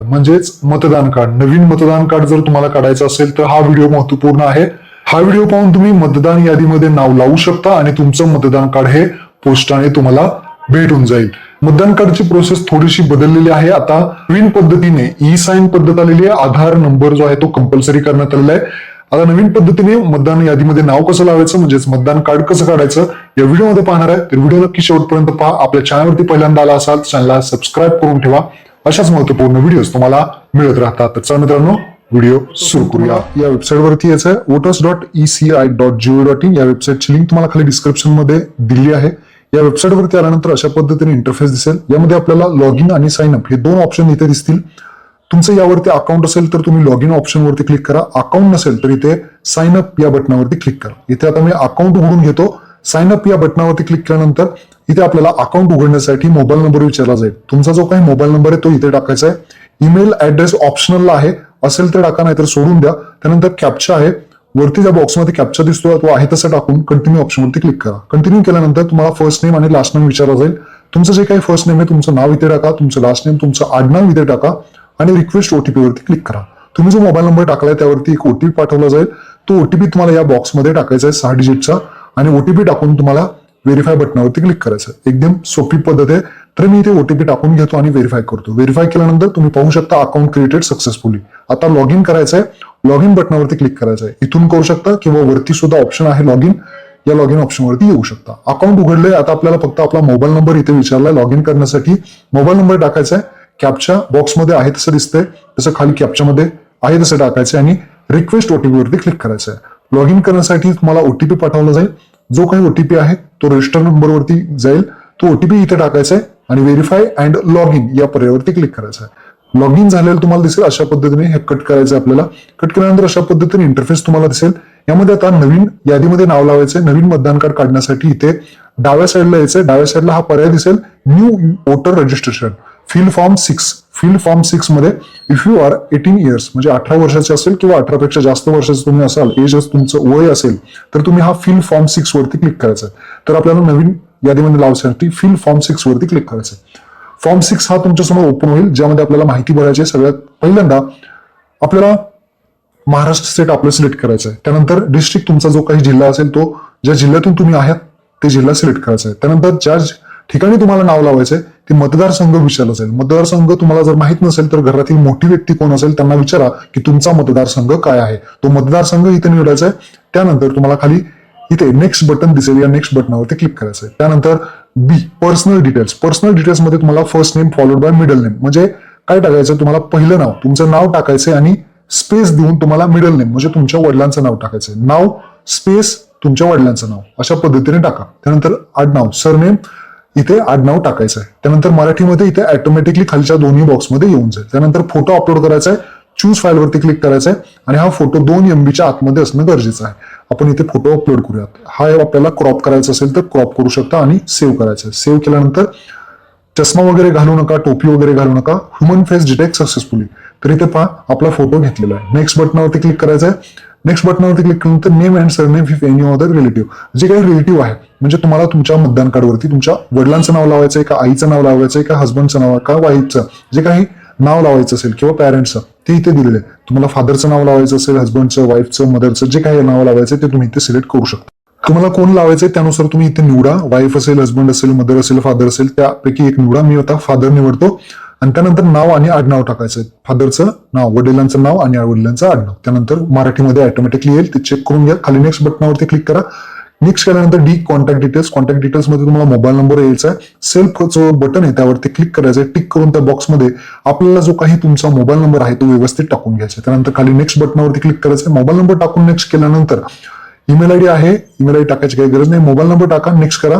म्हणजेच मतदान कार्ड नवीन मतदान कार्ड जर तुम्हाला काढायचं असेल तर हा व्हिडिओ महत्त्वपूर्ण आहे. हा व्हिडिओ पाहून तुम्ही मतदान यादीमध्ये नाव लावू शकता आणि तुमचं मतदान कार्ड हे पोस्टाने तुम्हाला भेटून जाईल. मतदान कार्डची प्रोसेस थोडीशी बदललेली आहे. आता नवीन पद्धतीने ई साईन पद्धत आलेली आहे. आधार नंबर जो आहे तो कंपल्सरी करण्यात आलेला आहे. आता नवीन पद्धतीने मतदान यादीमध्ये नाव कसं लावायचं? म्हणजेच मतदान कार्ड कसं काढायचं? या व्हिडिओमध्ये पाहणार आहे. तर व्हिडिओ नक्की शेवटपर्यंत पहा. आपल्या चॅनलवरती पहिल्यांदा आला असाल चॅनलला सबस्क्राईब करून ठेवा. अशाच महत्त्वपूर्ण व्हिडिओज तुम्हाला मिळत राहतात. तर चला मित्रांनो व्हिडिओ सुरू करूया. या वेबसाईटवरती वरती आहे. Voters dot E C I dot G O dot in या वेबसाईटची लिंक तुम्हाला खाली डिस्क्रिप्शनमध्ये दिली आहे. या वेबसाईटवरती आल्यानंतर अशा पद्धतीने इंटरफेस दिसेल. यामध्ये आपल्याला लॉग इन आणि साइन अप हे दोन ऑप्शन इथे दिसतील. तुमचं यावरती अकाउंट असेल तर तुम्ही लॉग इन ऑप्शनवरती क्लिक करा. अकाउंट नसेल तर इथे साइन अप या बटनावरती क्लिक करा. इथे आता मी अकाउंट उघडून घेतो. साइन अप या बटनावरती क्लिक केल्यानंतर इथे आपल्याला अकाउंट उघडण्यासाठी मोबाईल नंबर विचारला जाईल. तुमचा जो काही मोबाईल नंबर आहे तो इथे टाकायचा आहे. ईमेल ऍड्रेस ऑप्शनलला आहे. असेल तर टाका नाहीतर सोडून द्या. त्यानंतर कॅप्चा आहे. वरती ज्या बॉक्समध्ये कॅप्चा दिसतो तो आहे तसं टाकून कंटिन्यू ऑप्शनवरती क्लिक करा. कंटिन्यू केल्यानंतर तुम्हाला फर्स्ट नेम आणि लास्ट नेम विचारला जाईल. तुमचं जे काही फर्स्ट नेम आहे तुमचं नाव इथे टाका. तुमचं लास्ट नेम तुमचं आडनाव इथे टाका. आणि रिक्वेस्ट ओटीपी वरती क्लिक करा. तुम्ही जो मोबाईल नंबर टाकलाय त्यावरती एक ओटीपी पाठवला जाईल. तो ओटीपी तुम्हाला या बॉक्समध्ये टाकायचा आहे सहा डिजिटचा आणि ओटीपी टाकून तुम्हाला व्हेरीफाय बटनावरती क्लिक करायचं एकदम सोपी पद्धत आहे. तर मी इथे ओटीपी टाकून घेतो आणि व्हेरीफाय करतो. व्हेरीफाय केल्यानंतर तुम्ही पाहू शकता अकाउंट क्रिएटेड सक्सेसफुली आता लॉग इन करायचंय. लॉग इन बटनावरती क्लिक करायचं आहे इथून करू शकता किंवा वरती सुद्धा ऑप्शन आहे लॉग इन या लॉग इन ऑप्शनवरती येऊ शकता. अकाउंट उघडलंय. आता आपल्याला फक्त आपला मोबाईल नंबर इथे विचारलाय लॉग इन करण्यासाठी. मोबाईल नंबर टाकायचा आहे कॅपच्या बॉक्समध्ये आहे तसं दिसतंय. तसं खाली कॅपच्यामध्ये आहे तसं टाकायचं आणि रिक्वेस्ट ओटीपी वरती क्लिक करायचं आहे लॉग इन करण्यासाठी तुम्हाला ओटीपी पाठवला जाईल. जो काही ओटीपी आहे तो रजिस्टर नंबरवरती जाईल. तो ओटीपी इथे टाकायचा आहे आणि व्हेरीफाय अँड लॉग इन या पर्यायावरती क्लिक करायचं आहे. लॉग इन झालेलं तुम्हाला दिसेल अशा पद्धतीने हे कट करायचं आपल्याला. कट केल्यानंतर अशा पद्धतीने इंटरफेस तुम्हाला दिसेल. यामध्ये आता नवीन यादीमध्ये नाव लावायचं नवीन मतदान कार्ड काढण्यासाठी इथे डाव्या साईडला यायचंय डाव्या साईडला हा पर्याय दिसेल. New voter registration fill form six fill form सिक्समध्ये if you are eighteen years म्हणजे अठरा वर्षाचे असेल किंवा अठरापेक्षा जास्त वर्षाचे तुम्ही असाल एज तुमचं वय असेल तर तुम्ही हा फिल फॉर्म सिक्स वरती क्लिक करायचं. तर आपल्याला नवीन यादीमध्ये लावण्यासाठी फील फॉर्म सिक्स वरती क्लिक करायचं. फॉर्म सिक्स हा तुमच्यासमोर ओपन होईल ज्यामध्ये आपल्याला माहिती भरायची आहे. सगळ्यात पहिल्यांदा आपल्याला महाराष्ट्र स्टेट आपलं सिलेक्ट करायचं आहे त्यानंतर डिस्ट्रिक्ट तुमचा जो काही जिल्हा असेल तो ज्या जिल्ह्यातून तुम्ही आहात ते जिल्हा सिलेक्ट करायचा आहे त्यानंतर ज्या ठिकाणी तुम्हाला नाव लावायचं आहे ते मतदारसंघ विचारला जाईल मतदारसंघ तुम्हाला जर माहीत नसेल तर घरातील मोठी व्यक्ती कोण असेल त्यांना विचारा की तुमचा मतदारसंघ काय आहे. तो मतदारसंघ इथे निवडायचा आहे. त्यानंतर तुम्हाला खाली इथे नेक्स्ट बटन दिसेल. या नेक्स्ट बटनावरती क्लिक करायचं आहे. त्यानंतर बी पर्सनल डिटेल्स पर्सनल डिटेल्समध्ये तुम्हाला first name followed by middle name म्हणजे काय टाकायचं? तुम्हाला पहिलं नाव तुमचं नाव टाकायचंय आणि स्पेस देऊन तुम्हाला मिडल नेम म्हणजे तुमच्या वडिलांचं नाव टाकायचंय नाव स्पेस तुमच्या वडिलांचं नाव. अशा पद्धतीने टाका. त्यानंतर आडनाव सरनेम इथे आडनाव टाकायचं आहे त्यानंतर मराठीमध्ये इथे ऑटोमॅटिकली खालच्या दोन्ही बॉक्समध्ये येऊन जाईल. त्यानंतर फोटो अपलोड करायचा आहे चूज फाईल वरती क्लिक करायचं आहे आणि हा फोटो दोन एमबीच्या आतमध्ये असणं गरजेचं आहे. आपण इथे फोटो अपलोड करूयात. हा आपल्याला क्रॉप करायचा असेल तर क्रॉप करू शकता आणि सेव्ह करायचं आहे सेव्ह केल्यानंतर चष्मा वगैरे घालू नका टोपी वगैरे घालू नका. ह्युमन फेस डिटेक्ट सक्सेसफुली तर इथे पहा आपला फोटो घेतलेला आहे. नेक्स्ट बटनावरती क्लिक करायचं आहे नेक्स्ट बटनावरती क्लिक केल्यानंतर name and surname if any other relative जे काही रिलेटिव्ह आहे म्हणजे तुम्हाला तुमच्या मतदान कार्डवरती तुमच्या वडिलांचं नाव लावायचं आहे का आईचं नाव लावायचं आहे का हस्बंडचं नाव का वाईफचं जे काही नाव लावायचं असेल किंवा पॅरेंट्सचं ते इथे दिलेलं आहे. तुम्हाला फादरचं नाव लावायचं असेल हस्बंडचं वाईफचं मदरचं जे काही नाव लावायचं ते तुम्ही इथे सिलेक्ट करू शकता. तुम्हाला कोण लावायचंय त्यानुसार तुम्ही इथे निवडा. वाईफ असेल हस्बंड असेल मदर असेल फादर असेल त्यापैकी एक निवडा. मी आता फादर निवडतो. आणि त्यानंतर नाव आणि आडनाव टाकायचं. फादरचं नाव वडिलांचं नाव आणि वडिलांचं आडनाव. त्यानंतर मराठीमध्ये ऑटोमॅटिकली येईल. ते चेक करून घ्या. खाली नेक्स्ट बटनावरती क्लिक करा. नेक्स्ट केल्यानंतर डी कॉन्टॅक्ट डिटेल्स कॉन्टॅक्ट डिटेल्समध्ये तुम्हाला मोबाईल नंबर यायचा आहे. सेल्फ जो बटन आहे. त्यावरती क्लिक करायचं आहे. टिक करून त्या बॉक्समध्ये आपल्याला जो काही तुमचा मोबाईल नंबर आहे तो व्यवस्थित टाकून घ्यायचा आहे. त्यानंतर खाली नेक्स्ट बटनावरती क्लिक करायचं आहे. मोबाईल नंबर टाकून नेक्स्ट केल्यानंतर ईमेल आयडी आहे. ईमेल आयडी टाकायची काही गरज नाही. मोबाईल नंबर टाका. नेक्स्ट करा.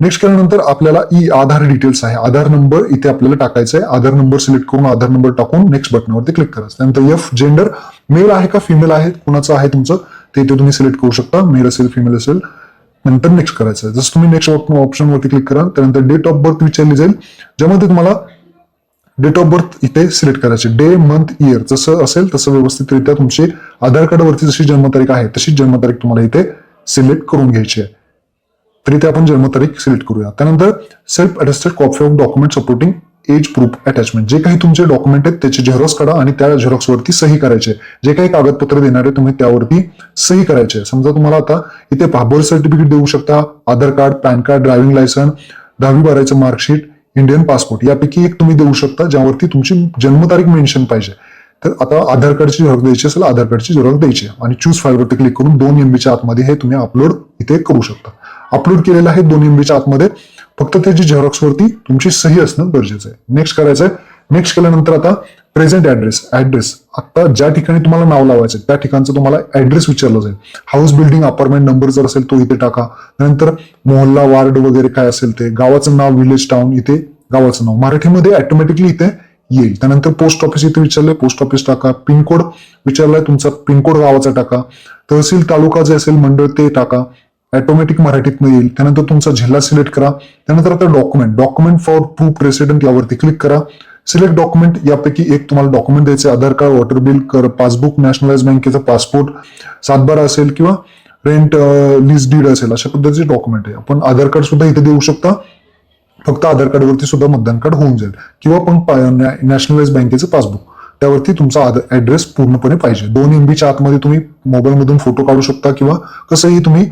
नेक्स्ट केल्यानंतर आपल्याला ई आधार डिटेल्स आहे. आधार नंबर इथे आपल्याला टाकायचा आहे. आधार नंबर सिलेक्ट करून आधार नंबर टाकून नेक्स्ट बटनावरती क्लिक करायचं. त्यानंतर एफ जेंडर मेल आहे का फिमेल आहे? कुणाचं आहे तुमचं? ते इथे तुम्ही सिलेक्ट करू शकता. मेल असेल फिमेल असेल. नंतर नेक्स्ट करायचं आहे. जसं तुम्ही नेक्स्ट ऑप्शन वरती क्लिक करा त्यानंतर डेट ऑफ बर्थ विचारली जाईल. ज्यामध्ये तुम्हाला डेट ऑफ बर्थ इथे सिलेक्ट करायचे डे मंथ इयर जसं असेल तसं व्यवस्थितरित्या तुमची आधार कार्डवरती जशी जन्मतारीख आहे तशीच जन्मतारीख तुम्हाला इथे सिलेक्ट करून घ्यायची आहे. तर इथे आपण जन्मतारीख सिलेक्ट करूया. त्यानंतर self attested copy of document supporting age proof attachment जे काही तुमचे डॉक्युमेंट आहेत त्याचे झेरॉक्स काढा आणि त्या झेरॉक्सवरती सही करायचे. जे काही कागदपत्र देणारे तुम्ही त्यावरती सही करायचे. समजा तुम्हाला आता इथे बाबर बर्थ सर्टिफिकेट देऊ शकता Aadhaar card PAN card driving licence दहावी बारायचं मार्कशीट इंडियन पासपोर्ट यापैकी एक तुम्ही देऊ शकता ज्यावरती तुमची जन्मतारीख मेन्शन पाहिजे. तर आता आधार कार्डची झेरॉक्स द्यायची असेल आधार कार्डची झेरॉक्स द्यायची आणि चूज फाईलवरती क्लिक करून दोन एमबीच्या आतमध्ये हे तुम्ही अपलोड इथे करू शकता. अपलोड केलेलं आहे दोन एमबीच्या आतमध्ये. फक्त त्याची झेरॉक्स वरती तुमची सही असणं गरजेचं आहे. नेक्स्ट करायचं आहे. नेक्स्ट केल्यानंतर आता प्रेझेंट ऍड्रेस ऍड्रेस आता ज्या ठिकाणी तुम्हाला नाव लावायचं आहे, त्या ठिकाणचं तुम्हाला ऍड्रेस विचारलं जाईल. हाऊस बिल्डिंग अपार्टमेंट नंबर जर असेल तो इथे टाका. नंतर मोहल्ला वार्ड वगैरे काय असेल ते. गावाचं नाव विलेज टाउन इथे गावाचं नाव. मराठीमध्ये ऑटोमॅटिकली इथे येईल. त्यानंतर पोस्ट ऑफिस इथे विचारलंय पोस्ट ऑफिस टाका. पिनकोड विचारलाय तुमचा पिनकोड गावाचा टाका. तहसील तालुका जे असेल मंडळ ते टाका. ऑटोमॅटिक मराठीतनं येईल. त्यानंतर तुमचा जिल्हा सिलेक्ट करा. त्यानंतर आता document document for proof resident यावरती क्लिक करा. सिलेक्ट डॉक्युमेंट यापैकी एक तुम्हाला डॉक्युमेंट द्यायचे आधार कार्ड वॉटर बिल कर पासबुक नॅशनलाइज बँकेचा पासपोर्ट सातबारा असेल किंवा रेंट लिस्ट डीड असेल अशा पद्धतीचे डॉक्युमेंट आहे. आपण आधार कार्ड सुद्धा इथे देऊ शकता. फक्त आधार कार्डवरती सुद्धा मतदान कार्ड होऊन जाईल. किंवा पण नॅशनलाइज बँकेचं पासबुक त्यावरती तुमचा ऍड्रेस पूर्णपणे पाहिजे. दोन एमबीच्या आतमध्ये तुम्ही मोबाईलमधून फोटो काढू शकता किंवा कसंही तुम्ही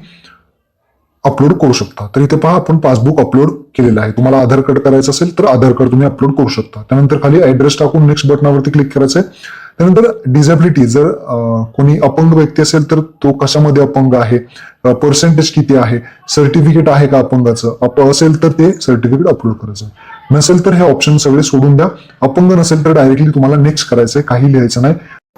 अपलोड करू शकता. तर इथे पहा आपण पासबुक अपलोड केलेलं आहे. तुम्हाला आधार कार्ड करायचं असेल तर आधार कार्ड तुम्ही अपलोड करू शकता. त्यानंतर खाली ऍड्रेस टाकून नेक्स्ट बटनावरती क्लिक करायचं आहे त्यानंतर डिझॅबिलिटी जर कोणी अपंग व्यक्ती असेल तर तो कशामध्ये अपंग आहे? पर्सेंटेज किती आहे? सर्टिफिकेट आहे का अपंगाचं? अप असेल तर ते सर्टिफिकेट अपलोड करायचं नसेल तर हे ऑप्शन सगळे सोडून द्या. अपंग नसेल तर डायरेक्टली तुम्हाला नेक्स्ट करायचंय. काही लिहायचं नाही.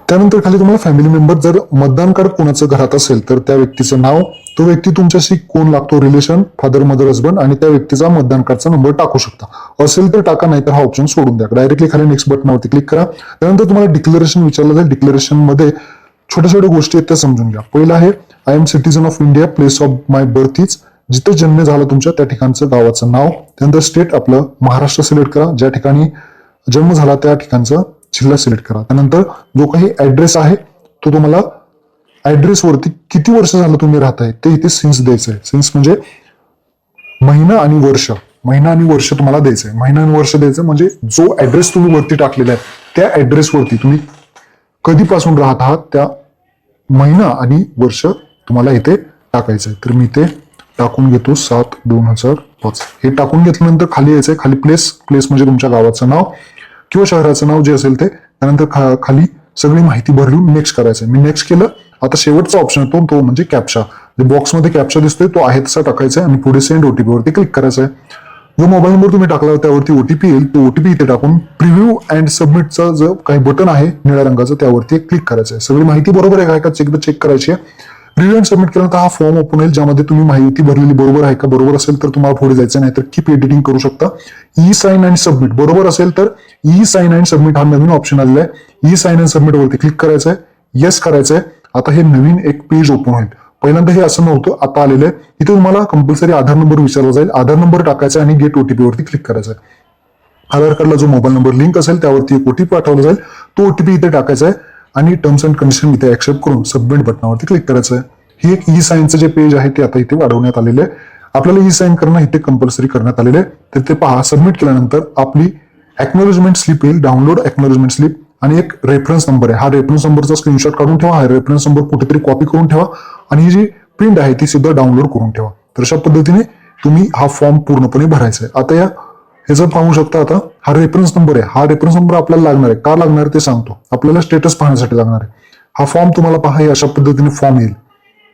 त्यानंतर खाली तुम्हाला फॅमिली मेंबर जर मतदान कार्ड कोणाचं घरात असेल तर त्या व्यक्तीचं नाव तो व्यक्ती तुमच्याशी कोण लागतो रिलेशन फादर मदर हजबंड आणि त्या व्यक्तीचा मतदान कार्डचा नंबर टाकू शकता. असेल तर टाका नाही तर हा ऑप्शन सोडून द्या. डायरेक्टली खाली नेक्स्ट बटनावरती क्लिक करा. त्यानंतर तुम्हाला डिक्लेरेशन विचारलं जाईल. डिक्लेरेशनमध्ये छोट्या छोट्या गोष्टी आहेत त्या समजून घ्या. पहिलं आहे I am citizen of India place of my birth is जिथे जन्म झाला तुमच्या त्या ठिकाणचं गावाचं नाव. त्यानंतर स्टेट आपलं महाराष्ट्र सिलेक्ट करा. ज्या ठिकाणी जन्म झाला त्या ठिकाणचं जिल्हा सिलेक्ट करा. त्यानंतर जो काही ऍड्रेस आहे तो तुम्हाला ऍड्रेस वरती किती वर्ष झालं तुम्ही राहताय ते इथे सिन्स द्यायचं आहे सिन्स म्हणजे महिना आणि वर्ष. महिना आणि वर्ष तुम्हाला द्यायचंय. महिना आणि वर्ष द्यायचं म्हणजे जो ऍड्रेस तुम्ही वरती टाकलेला आहे त्या ऍड्रेस वरती तुम्ही कधीपासून राहत आहात त्या महिना आणि वर्ष तुम्हाला इथे टाकायचं आहे तर मी इथे टाकून घेतो सात दोन हजार पाच. हे टाकून घेतल्यानंतर खाली यायचंय खाली प्लेस प्लेस म्हणजे तुमच्या गावाचं नाव. किंवा शहराचं नाव जे असेल ते त्यानंतर खा- खाली सगळी माहिती भरली नेक्स्ट करायचं मी नेक्स्ट केलं आता शेवटचा ऑप्शन येतो तो म्हणजे कॅप्चा बॉक्समध्ये कॅप्शा दिसतोय तो आहे तसा टाकायचा आहे आणि पुढे सेंड ओटीपी वरती क्लिक करायचं आहे. जो मोबाईल नंबर तुम्ही टाकला त्यावरती ओटीपी येईल. तो ओटीपी इथे टाकून प्रिव्ह्यू अँड सबमिटचं जो काही बटन आहे निळ्या रंगाचं त्यावरती क्लिक करायचं आहे सगळी माहिती बरोबर आहे का? चेक चेक करायची आहे. प्रिव्ह्यू सबमिट केल्यानंतर हा फॉर्म ओपन होईल ज्यामध्ये तुम्ही माहिती भरलेली बरोबर आहे का? बरोबर असेल तर तुम्हाला पुढे जायचं नाही तर कीप एडिटिंग करू शकता. ई साईन अँड सबमिट बरोबर असेल तर ई साईन अँड सबमिट हा नवीन ऑप्शन आलेला आहे. ई साईन अँड सबमिट वरती क्लिक करायचं आहे येस करायचं आहे आता हे नवीन एक पेज ओपन होईल. पहिल्यांदा हे असं नव्हतं आता आलेलं आहे. इथे तुम्हाला कंपल्सरी आधार नंबर विचारला जाईल. आधार नंबर टाकायचा आणि गेट ओटीपी वरती क्लिक करायचं आहे आधार कार्डला जो मोबाईल नंबर लिंक असेल त्यावरती एक ओटीपी पाठवला जाईल. तो ओटीपी इथे टाकायचा आहे. आणि टर्म्स अँड कंडिशन इथे ऍक्सेप्ट करून सबमिट बटनावरती क्लिक करायचं आहे. ही एक ई साईनचं जे पेज आहे ते आता इथे वाढवण्यात आलेलं आहे. आपल्याला ई साईन करणं इथे कंपल्सरी करण्यात आलेलं आहे. तर ते पहा सबमिट केल्यानंतर आपली एक्नॉलेजमेंट स्लिप येईल डाउनलोड एक्नॉलेजमेंट स्लिप आणि एक रेफरन्स नंबर आहे. हा रेफरन्स नंबरचा स्क्रीनशॉट काढून ठेवा हा रेफरन्स नंबर कुठेतरी कॉपी करून ठेवा आणि ही जी प्रिंट आहे ती सुद्धा डाउनलोड करून ठेवा. तर अशा पद्धतीने तुम्ही हा फॉर्म पूर्णपणे भरायचा आहे. आता या ह्याचं पाहू शकता आता हा रेफरन्स नंबर आहे. हा रेफरन्स नंबर आपल्याला लागणार आहे. का लागणार आहे ते सांगतो. आपल्याला स्टेटस पाहण्यासाठी लागणार आहे. हा फॉर्म तुम्हाला पहा अशा पद्धतीने फॉर्म येईल.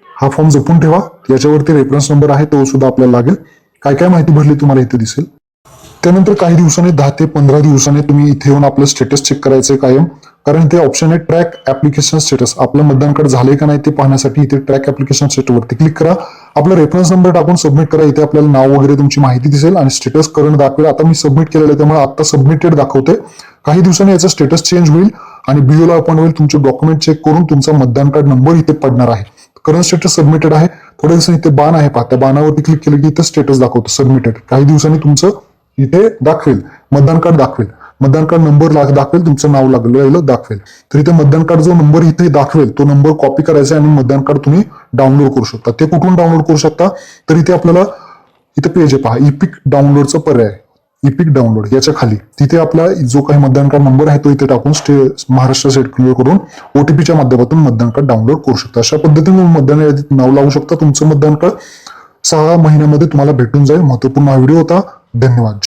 हा फॉर्म जपून ठेवा. याच्यावरती रेफरन्स नंबर आहे तो सुद्धा आपल्याला लागेल. काय काय माहिती भरली तुम्हाला इथे दिसेल. त्यानंतर काही दिवसांनी दहा ते पंधरा दिवसांनी तुम्ही इथे येऊन आपलं स्टेटस चेक करायचं कायम. कारण इथे ऑप्शन आहे ट्रॅक ऍप्लिकेशन स्टेटस आपलं मतदान कार्ड झालंय का नाही ते पाहण्यासाठी इथे ट्रॅक ऍप्लिकेशन स्टेटसवरती क्लिक करा. आपला रेफरन्स नंबर टाकून सबमिट करा. इथे आपल्याला नाव वगैरे तुमची माहिती दिसेल आणि स्टेटस करंट दाखवेल. आता मी सबमिट केलेलं आहे त्यामुळे आता सबमिटेड दाखवते काही दिवसांनी याचा स्टेटस चेंज होईल आणि बिओला अपॉइंट होईल तुमचे डॉक्युमेंट चेक करून तुमचा मतदान कार्ड नंबर इथे पडणार आहे. करंट स्टेटस सबमिटेड आहे. थोड्या दिवसांनी इथे बाण आहे. पहा त्या बाणावरती क्लिक केलं की इथे स्टेटस दाखवतो सबमिटेड काही दिवसांनी तुमचं इथे दाखवेल. मतदान कार्ड दाखवेल. मतदान कार्ड नंबर दाखवेल तुमचं नाव लागलेलं दाखवेल. तर इथे मतदान कार्ड जो नंबर इथे दाखवेल तो नंबर कॉपी करायचा आणि मतदान कार्ड तुम्ही डाउनलोड करू शकता. ते कुठून डाउनलोड करू शकता? तर इथे आपल्याला इथे पेज आहे पहा इपिक डाउनलोडचा पर्याय इपिक डाउनलोड याच्या खाली. तिथे आपला जो काही मतदान कार्ड नंबर आहे तो इथे टाकून स्टे महाराष्ट्र सेट क्लिअर करून ओटीपीच्या माध्यमातून मतदान कार्ड डाउनलोड करू शकता. अशा पद्धतीने मतदान यादीत नाव लावू शकता. तुमचं मतदान कार्ड सहा महिन्यामध्ये तुम्हाला भेटून जाईल. महत्त्वपूर्ण हा व्हिडिओ होता. धन्यवाद.